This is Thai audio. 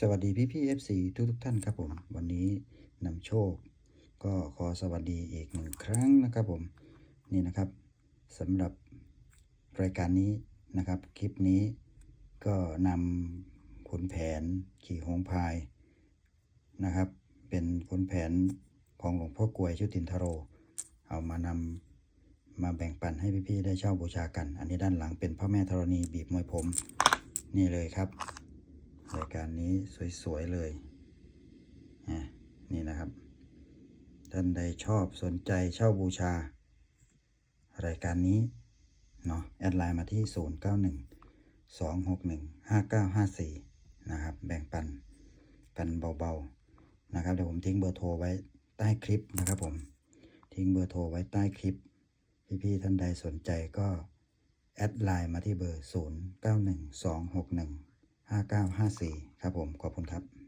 สวัสดีพี่พี่เอฟซีทุกทุกท่านครับผม วันนี้นำโชค ก็ขอสวัสดีอีกหนึ่งครั้งนะครับผมนี่นะครับสำหรับรายการนี้นะครับ คลิปนี้ก็นำขุนแผนขี่หงพายนะครับ เป็นขุนแผนของหลวงพ่อกลวยชุตินทโร เอามานำมาแบ่งปันให้พี่ๆได้เช่าบูชากัน อันนี้ด้านหลังเป็นพระแม่ธรณีบีบมวยผม นี่เลยครับ รายการนี้สวย ๆ เลย นี่นะครับ ท่านใดชอบสนใจเช่าบูชา รายการนี้ เนาะแอดไลน์มาที่ 091 261 5954 นะครับ แบ่งปันกันเบา ๆ นะครับ เดี๋ยวผมทิ้งเบอร์โทรไว้ใต้คลิปนะครับผม ทิ้งเบอร์โทรไว้ใต้คลิป พี่ๆท่านใดสนใจก็แอดไลน์มาที่เบอร์ 0 9 1 2 6 1 5954 ครับผม ขอบคุณครับ